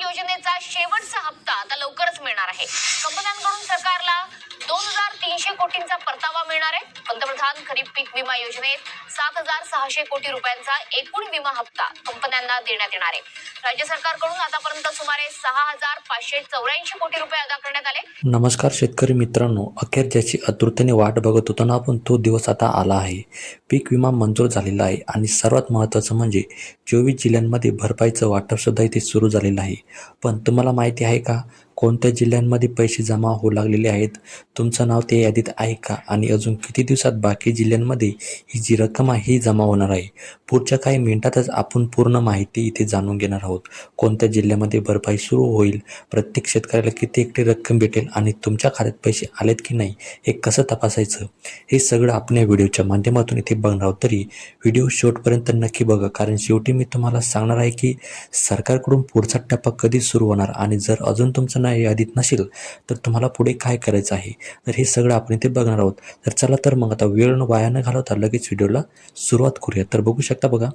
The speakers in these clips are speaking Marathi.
योजनेचा शेवटचा हप्ता आता लवकरच मिळणार आहे. कंपन्यांकडून सरकारला दोन हजार तीनशे कोटींचा परतावा मिळणार आहे. पंतप्रधान खरीप पीक विमा योजनेत सात हजार सहाशे कोटी रुपयांचा एकूण विमा हप्ता कंपन्यांना देण्यात येणार आहे. राज्य सरकारकडून आतापर्यंत सुमारे सहा हजार पाचशे चौऱ्याऐंशी कोटी रुपये अदा करण्यात आले. नमस्कार शेतकरी मित्रांनो अखेर ज्याची आतुरतेने वाट बघत होतो ना आपण तो दिवस आता आला आहे. पीक विमा मंजूर झालेला आहे आणि सर्वात महत्त्वाचं म्हणजे चोवीस जिल्ह्यांमध्ये भरपाईचं वाटपसुद्धा इथे सुरू झालेलं आहे. पण तुम्हाला माहिती आहे का? कोणत्या जिल्ह्यांमध्ये पैसे जमा होऊ लागलेले आहेत? तुमचं नाव त्या यादीत आहे का? आणि अजून किती दिवसात बाकी जिल्ह्यांमध्ये ही जी रक्कम आहे ही जमा होणार आहे? पुढच्या काही मिनिटातच आपण पूर्ण माहिती इथे जाणून घेणार आहोत. कोणत्या जिल्ह्यामध्ये भरपाई सुरू होईल? प्रत्येक शेतकऱ्याला किती एकटी रक्कम भेटेल? आणि तुमच्या खात्यात पैसे आलेत की नाही? हे कसं तपासायचं? हे सगळं आपण या व्हिडिओच्या माध्यमातून इथे बघणार आहोत. तरी व्हिडिओ शेवटपर्यंत नक्की बघा. कारण शेवटी मी तुम्हाला सांगणार आहे की सरकारकडून पुढचा टप्पा कधी सुरू होणार? आणि जर अजून तुमचं नाव यादीत नसेल तर तुम्हाला पुढे काय करायचं आहे? तर हे सगळं आपण इथे बघणार आहोत. तर चला तर मग आता वेळ वाया न घालवता लगेच व्हिडिओला सुरुवात करूया. तर बघू शकता बघा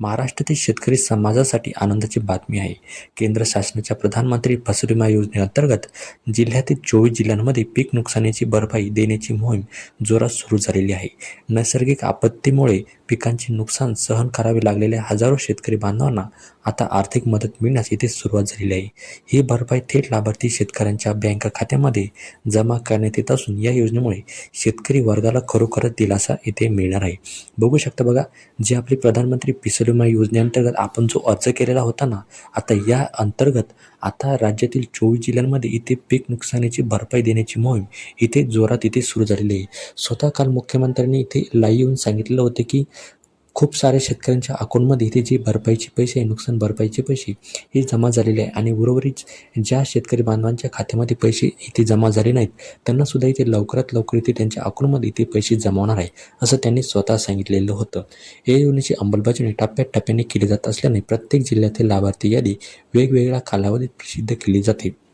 महाराष्ट्रातील शेतकरी समाजासाठी आनंदाची बातमी आहे. केंद्र शासनाच्या प्रधानमंत्री फसल विमा योजनेअंतर्गत जिल्ह्यातील चोवीस जिल्ह्यांमध्ये पीक नुकसानीची भरपाई देण्याची मोहीम जोरात सुरू झालेली आहे. नैसर्गिक आपत्तीमुळे पिकांचे नुकसान सहन करावे लागलेल्या हजारो शेतकरी बांधवांना आता आर्थिक मदत मिळण्यास इथे सुरुवात झालेली आहे. ही भरपाई थेट लाभार्थी शेतकऱ्यांच्या बँक खात्यामध्ये जमा करण्यात येत असून या योजनेमुळे शेतकरी वर्गाला खरोखरच दिलासा इथे मिळणार आहे. बघू शकता बघा जे आपले प्रधानमंत्री पिसल विमा योजनेअंतर्गत आपण जो अर्ज केलेला होता ना आता या अंतर्गत आता राज्यातील चोवीस जिल्ह्यांमध्ये इथे पीक नुकसानीची भरपाई देण्याची मोहीम इथे जोरात इथे सुरू झालेली आहे. स्वतः काल मुख्यमंत्र्यांनी इथे लाईव्ह येऊन सांगितलं होतं की खूप सारे शेतकऱ्यांच्या अकाऊंटमध्ये इथे जे भरपाईचे पैसे आहे नुकसान भरपाईचे पैसे हे जमा झालेले आहे. आणि उर्वरित ज्या शेतकरी बांधवांच्या खात्यामध्ये पैसे इथे जमा झाले नाहीत त्यांना सुद्धा इथे लवकरात लवकर इथे त्यांच्या अकाऊंटमध्ये इथे पैसे जमावणार आहे असं त्यांनी स्वतः सांगितलेलं होतं. या योजनेची अंमलबजावणी टप्प्याटप्प्याने केली जात असल्याने प्रत्येक जिल्ह्यातील लाभार्थी यादी वेगवेगळ्या कालावधीत प्रसिद्ध केली जाते.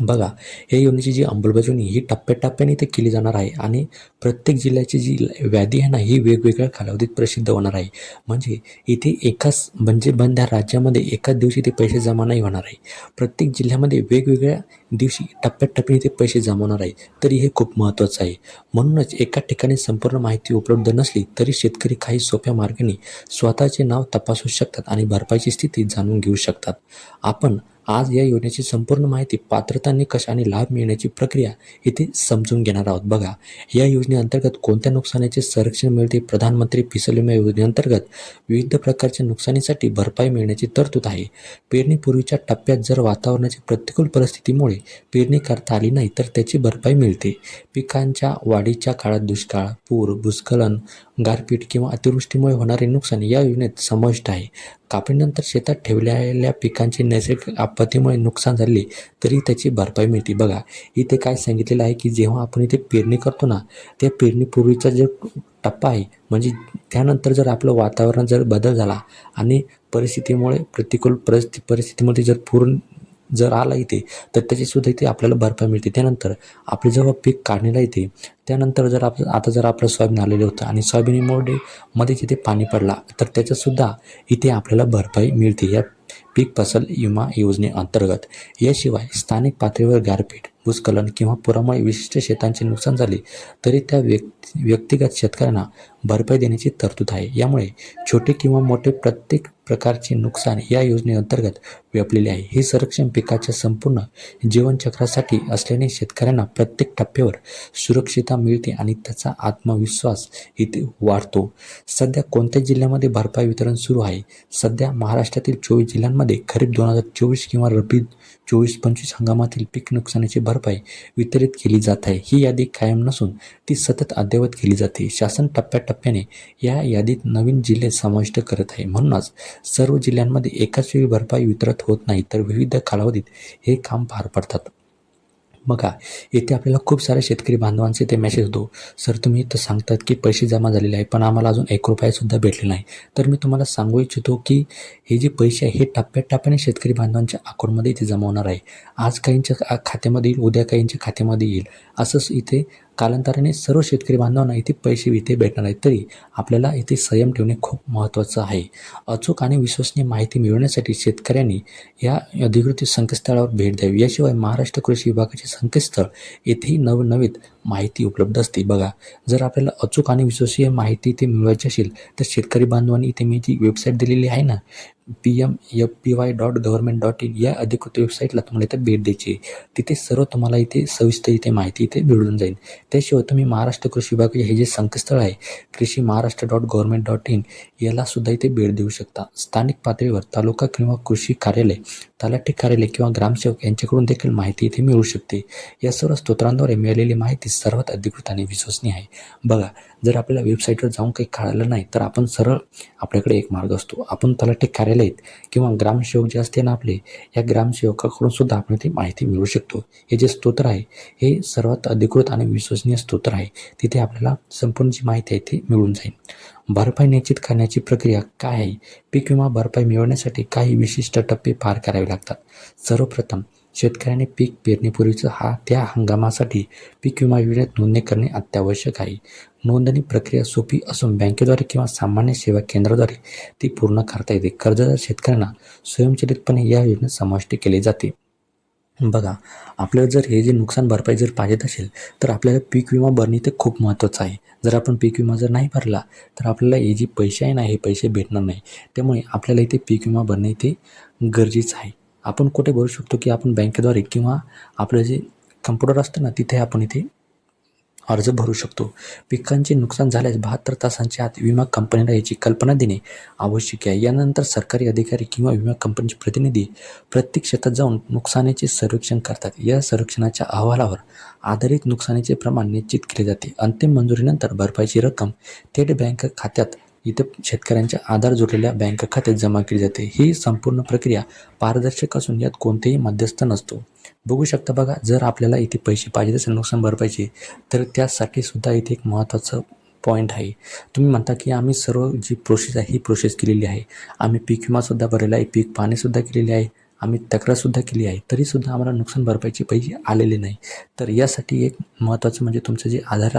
बघा या योजनेची जी अंमलबजावणी ही टप्प्याटप्प्याने इथे केली जाणार आहे आणि प्रत्येक जिल्ह्याची जी व्याधी आहे ना ही वेगवेगळ्या कालावधीत प्रसिद्ध होणार आहे. म्हणजे इथे एकाच म्हणजे बंद ह्या राज्यामध्ये एकाच दिवशी ते पैसे जमा नाही होणार आहे. प्रत्येक जिल्ह्यामध्ये वेगवेगळ्या दिवशी टप्प्याटप्प्याने ते पैसे जमावणार आहे. तरी हे खूप महत्त्वाचं आहे. म्हणूनच एका ठिकाणी संपूर्ण माहिती उपलब्ध नसली तरी शेतकरी काही सोप्या मार्गाने स्वतःचे नाव तपासू शकतात आणि भरपाईची स्थिती जाणून घेऊ शकतात. आपण आज या योजनेची संपूर्ण माहिती पात्रता निकष आणि लाभ मिळण्याची प्रक्रिया इथे समजून घेणार आहोत. बघा या योजनेअंतर्गत कोणत्या नुकसानीचे संरक्षण मिळते? प्रधानमंत्री पिसल विमा योजनेअंतर्गत विविध प्रकारच्या नुकसानीसाठी भरपाई मिळण्याची तरतूद आहे. पेरणीपूर्वीच्या टप्प्यात जर वातावरणाची प्रतिकूल परिस्थितीमुळे पेरणी करता आली नाही तर त्याची भरपाई मिळते. पिकांच्या वाढीच्या काळात दुष्काळ पूर भूस्खलन गारपीट किंवा अतिवृष्टीमुळे होणारे नुकसान या योजनेत समाविष्ट आहे. कापणीनंतर शेतात ठेवलेल्या पिकांचे नैसर्गिक आपत्तीमुळे नुकसान झाले तरी त्याची भरपाई मिळते. बघा इथे काय सांगितलेलं आहे की जेव्हा आपण इथे पेरणी करतो ना त्या पेरणीपूर्वीचा जो टप्पा आहे म्हणजे त्यानंतर जर आपलं वातावरण जर बदल झाला आणि परिस्थितीमुळे प्रतिकूल परिस्थिती परिस्थितीमध्ये जर पूर्ण जर आला इथे तर त्याचीसुद्धा इथे आपल्याला भरपाई मिळते. त्यानंतर आपले जेव्हा पीक काढणीला येते त्यानंतर जर आपलं आता जर आपलं सोयाबीन आलेलं होतं आणि सोयाबीनमुळे मध्ये जिथे पाणी पडला तर त्याच्यासुद्धा इथे आपल्याला भरपाई मिळते. या पीक फसल विमा योजनेअंतर्गत. याशिवाय स्थानिक पातळीवर गारपीट भूस्खलन किंवा पुरामुळे विशिष्ट शेतांचे नुकसान झाले तरी त्या व्यक्ती व्यक्तिगत शेतकऱ्यांना भरपाई देण्याची तरतूद आहे. यामुळे छोटे किंवा मोठे प्रत्येक प्रकारचे नुकसान या योजनेअंतर्गत व्यापलेले आहे. हे संरक्षण पिकाच्या संपूर्ण जीवनचक्रासाठी असल्याने शेतकऱ्यांना प्रत्येक टप्प्यावर सुरक्षितता मिळते आणि त्याचा आत्मविश्वास इथे वाढतो. सध्या कोणत्या जिल्ह्यामध्ये भरपाई वितरण सुरू आहे? सध्या महाराष्ट्रातील चोवीस जिल्ह्यांमध्ये खरीप दोन हजार चोवीस किंवा रब्बी चोवीस पंचवीस हंगामातील पीक नुकसानीची भरपाई वितरित केली जात आहे. ही यादी कायम नसून ती सतत अद्ययावत केली जाते. शासन टप्प्याटप्प्याने या यादीत नवीन जिल्हे समाविष्ट करत आहे. म्हणूनच सर्व जिल्ह्यांमध्ये एकाच वेळी भरपाई वितरत होत नाही तर विविध कालावधीत हे काम पार पडतात. बघा येथे आपल्याला खूप साऱ्या शेतकरी बांधवांचे ते मेसेज होतो. सर तुम्ही इथं सांगतात की पैसे जमा झालेले आहे पण आम्हाला अजून एक रुपयासुद्धा भेटले नाही. तर मी तुम्हाला सांगू इच्छितो की हे जे पैसे आहे हे टप्प्याटप्प्याने शेतकरी बांधवांच्या अकाउंटमध्ये इथे जमा होणार आहे. आज काहींच्या खात्यामध्ये येईल उद्या काहींच्या खात्यामध्ये येईल. असंच इथे कालांतराने सर्व शेतकरी बांधवांना इथे पैसे इथे भेटणार आहेत. तरी आपल्याला इथे संयम ठेवणे खूप महत्त्वाचं आहे. अचूक आणि विश्वसनीय माहिती मिळवण्यासाठी शेतकऱ्यांनी या अधिकृत संकेतस्थळावर भेट द्यावी. याशिवाय महाराष्ट्र कृषी विभागाचे संकेतस्थळ येथेही नवनवीन माहिती उपलब्ध असते. बघा जर आपल्याला अचूक आणि विश्वसनीय माहिती इथे मिळवायची असेल तर शेतकरी बांधवांनी इथे मी जी वेबसाईट दिलेली आहे ना P M F P Y dot government dot in या अधिकृत वेबसाईटला तुम्हाला इथे भेट द्यायची आहे. तिथे सर्व तुम्हाला इथे सविस्तर इथे माहिती इथे मिळून जाईल त्याशिवाय तुम्ही महाराष्ट्र कृषी विभाग हे जे संकेतस्थळ आहे कृषी Maharashtra dot government dot in याला सुद्धा इथे भेट देऊ शकता स्थानिक पातळीवर तालुका किंवा कृषी कार्यालय तलाठी कार्यालय किंवा ग्रामसेवक यांच्याकडून देखील माहिती इथे मिळू शकते. या सर्व स्तोत्रांद्वारे मिळालेली माहिती सर्वात अधिकृत आणि विश्वसनीय आहे. बघा जर आपल्याला वेबसाईटवर जाऊन काही कळालं नाही तर आपण सरळ आपल्याकडे एक मार्ग असतो. आपण तलाठी कार्यालयात किंवा ग्रामसेवक जे असते ना आपले या ग्रामसेवकाकडून सुद्धा आपण ती माहिती मिळवू शकतो. हे जे स्तोत्र आहे हे सर्वात अधिकृत आणि विश्वसनीय स्तोत्र आहे. तिथे आपल्याला संपूर्ण जी माहिती आहे ती मिळून जाईल. भरपाई निश्चित करण्याची प्रक्रिया काय आहे? पीक विमा भरपाई मिळवण्यासाठी काही विशिष्ट टप्पे पार करावे लागतात. सर्वप्रथम शेतकऱ्याने पीक पेरणीपूर्वीचं हा त्या हंगामासाठी पीक विमा योजनेत नोंदणी करणे अत्यावश्यक आहे. नोंदणी प्रक्रिया सोपी असून बँकेद्वारे किंवा सामान्य सेवा केंद्राद्वारे ती पूर्ण करता येते. कर्जदार शेतकऱ्यांना स्वयंचलितपणे या योजनेत समाविष्ट केले जाते. बघा आपल्याला जर हे जे नुकसान भरपाई जर पाहिजेत असेल तर आपल्याला पीक विमा भरणे ते खूप महत्त्वाचं आहे. जर आपण पीक विमा जर नाही भरला तर आपल्याला हे जे पैसे आहे ना हे पैसे भेटणार नाही. त्यामुळे आपल्याला इथे पीक विमा भरणे ते गरजेचं आहे. आपण कुठे भरू शकतो की आपण बँकेद्वारे किंवा आपलं जे कम्प्युटर असतं ना तिथे आपण इथे अर्ज भरू शकतो. पिकांचे नुकसान झाल्यास बहात्तर तासांच्या आत विमा कंपनीला याची कल्पना देणे आवश्यक आहे. यानंतर सरकारी अधिकारी किंवा विमा कंपनीचे प्रतिनिधी प्रत्येक शेतात जाऊन नुकसानीचे सर्वेक्षण करतात. या सर्वेक्षणाच्या अहवालावर आधारित नुकसानीचे प्रमाण निश्चित केले जाते. अंतिम मंजुरीनंतर भरपाईची रक्कम थेट बँक खात्यात इथं शेतकऱ्यांच्या आधार जोडलेल्या बँक खात्यात जमा केली जाते. ही संपूर्ण प्रक्रिया पारदर्शक असून यात कोणतेही मध्यस्थ नसतो. बघू शकता बघा जर आपल्याला इथे पैसे पाहिजे असेल नुकसान भरपाईचे तर त्यासाठी सुद्धा इथे एक महत्त्वाचं पॉईंट आहे. तुम्ही म्हणता की आम्ही सर्व जी प्रोसेस आहे ही प्रोसेस केलेली आहे. आम्ही पीक विमासुद्धा भरलेला आहे पीक पाणीसुद्धा केलेली आहे. आम्ही तक्रारसुद्धा केली आहे. तरीसुद्धा आम्हाला नुकसान भरपाईचे पैसे आलेले नाही. तर यासाठी एक महत्त्वाचं म्हणजे तुमचं जे आधार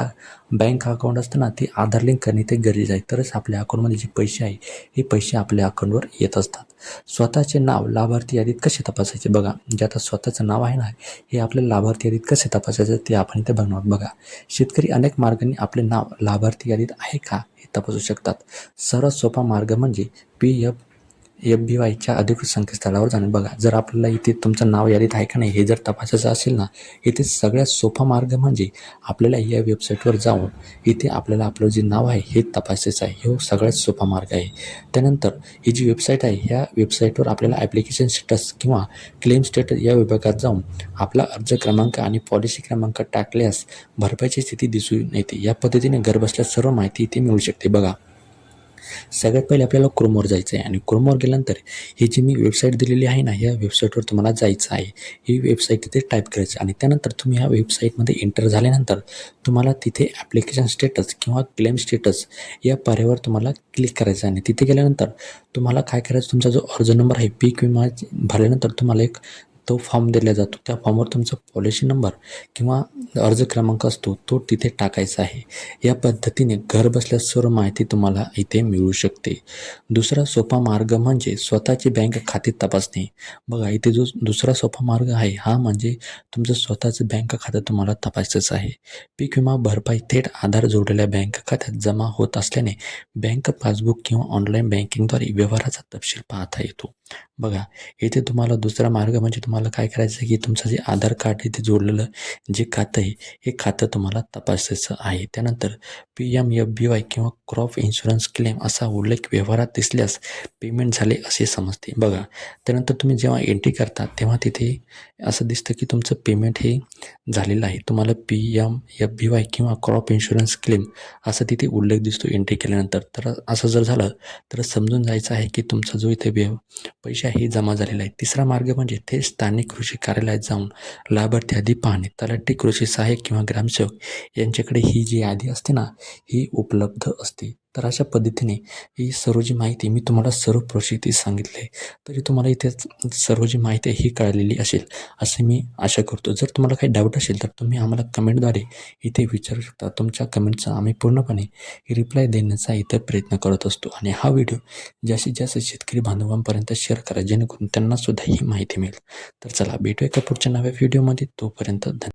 बँक अकाउंट असतं ना ते आधार लिंक करणे ते गरजेचं आहे. तरच आपल्या अकाउंटमध्ये जे पैसे आहे हे पैसे आपल्या अकाउंटवर येत असतात. स्वतःचे नाव लाभार्थी यादीत कसे तपासायचे बघा. जे आता स्वतःचं नाव आहे ना हे आपल्या लाभार्थी यादीत कसे तपासायचं ते आपण इथे बघणार बघा. शेतकरी अनेक मार्गांनी आपले नाव लाभार्थी यादीत आहे का हे तपासू शकतात. सर्वात सोपा मार्ग म्हणजे पी एफ एफ बी वायच्या अधिकृत संकेतस्थळावर जाणे बघा. जर आपल्याला इथे तुमचं नाव यादीत आहे का नाही हे जर तपासायचं असेल ना इथे सगळ्यात सोपा मार्ग म्हणजे आपल्याला या वेबसाईटवर जाऊन इथे आपल्याला आपलं जे नाव आहे हे तपासायचं आहे. हे सगळ्यात सोपा मार्ग आहे. त्यानंतर ही जी वेबसाईट आहे ह्या वेबसाईटवर आपल्याला ॲप्लिकेशन स्टेटस किंवा क्लेम स्टेटस या विभागात जाऊन आपला अर्ज क्रमांक आणि पॉलिसी क्रमांक टाकल्यास भरपाईची स्थिती दिसून येते. या पद्धतीने घरबसल्या सर्व माहिती इथे मिळू शकते. बघा. सगळ्यात पहिले आपल्याला क्रोमवर जायचं आहे. आणि क्रोमवर गेल्यानंतर ही जी मी वेबसाईट दिलेली आहे ना या वेबसाईटवर तुम्हाला जायचं आहे. ही वेबसाईट तिथे टाईप करायची. आणि त्यानंतर तुम्ही ह्या वेबसाईटमध्ये एंटर झाल्यानंतर तुम्हाला तिथे ॲप्लिकेशन स्टेटस किंवा क्लेम स्टेटस या पर्यावर तुम्हाला क्लिक करायचं आहे. आणि तिथे गेल्यानंतर तुम्हाला काय करायचं? तुमचा जो अर्ज नंबर आहे पीक विमा भरल्यानंतर तुम्हाला एक तो फॉर्म दिला जातो. त्या फॉर्मवर तुमचा पॉलिसी नंबर किंवा अर्ज क्रमांक असतो तो तिथे टाकायचा आहे. या पद्धतीने घर बसल्या सर्व माहिती तुम्हाला इथे मिळू शकते. दुसरा सोपा मार्ग म्हणजे स्वतःचे बँक खाते तपासणे. बघा इथे जो दुसरा सोपा मार्ग आहे हा म्हणजे तुमचं स्वतःचं बँक खातं तुम्हाला तपासायचं आहे. पीक विमा भरपाई थेट आधार जोडलेल्या बँक खात्यात जमा होत असल्याने बँक पासबुक किंवा ऑनलाईन बँकिंगद्वारे व्यवहाराचा तपशील पाहता येतो. बघा इथे तुम्हाला दुसरा मार्ग म्हणजे तुम्हाला काय करायचं की तुमचं जे आधार कार्ड इथे जोडलेलं जे खातं आहे हे खातं तुम्हाला तपासायचं आहे. त्यानंतर P M F B Y किंवा क्रॉप इन्शुरन्स क्लेम असा उल्लेख व्यवहारात दिसल्यास पेमेंट झाले असे समजते. बघा त्यानंतर तुम्ही जेव्हा एंट्री करता तेव्हा तिथे असं दिसतं की तुमचं पेमेंट हे झालेलं आहे. तुम्हाला P M F B Y किंवा क्रॉप इन्शुरन्स क्लेम असं तिथे उल्लेख दिसतो एंट्री केल्यानंतर. तर असं जर झालं तर समजून जायचं आहे की तुमचा जो इथे व्यव पैसे हे जमा झालेला आहे तिसरा मार्ग म्हणजे ते स्थानिक कृषी कार्यालयात जाऊन लाभार्थी यादी पाहणे. तलाठी कृषी सहाय्यक किंवा ग्रामसेवक यांच्याकडे ही जी यादी असते ना ही उपलब्ध असते. तर अशा पद्धतीने ही सर्व जी माहिती मी तुम्हाला सर्व प्रोसिती सांगितले आहे तरी तुम्हाला इथे सर्व जी माहिती ही कळलेली असेल असे मी आशा करतो. जर तुम्हाला काही डाऊट असेल तर तुम्ही आम्हाला कमेंटद्वारे इथे विचारू शकता. तुमच्या कमेंटचा आम्ही पूर्णपणे रिप्लाय देण्याचा इथे प्रयत्न करत असतो. आणि हा व्हिडिओ जास्तीत जास्त शेतकरी बांधवांपर्यंत शेअर करा जेणेकरून त्यांनासुद्धा ही माहिती मिळेल. तर चला भेटूया का पुढच्या नव्या व्हिडिओमध्ये तोपर्यंत धन्यवाद.